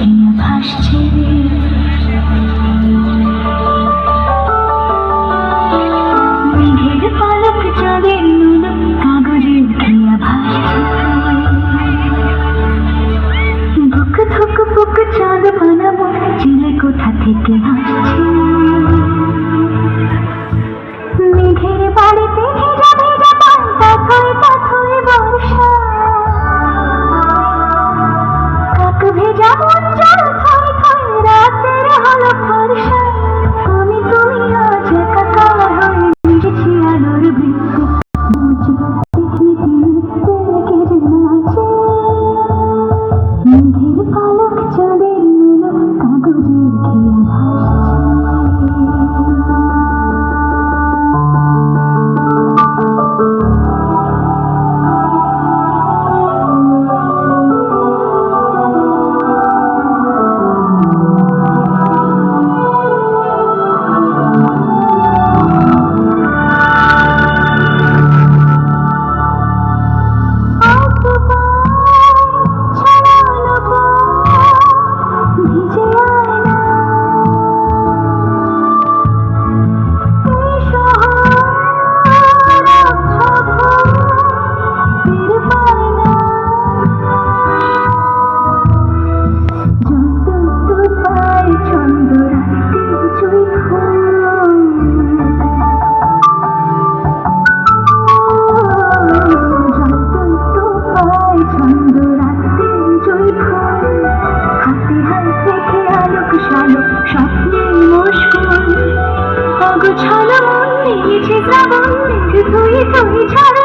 因为怕失去 স্বপ্নের মুশকুল অগোছালো মন লিখেছে তুই তুই ছাড়া।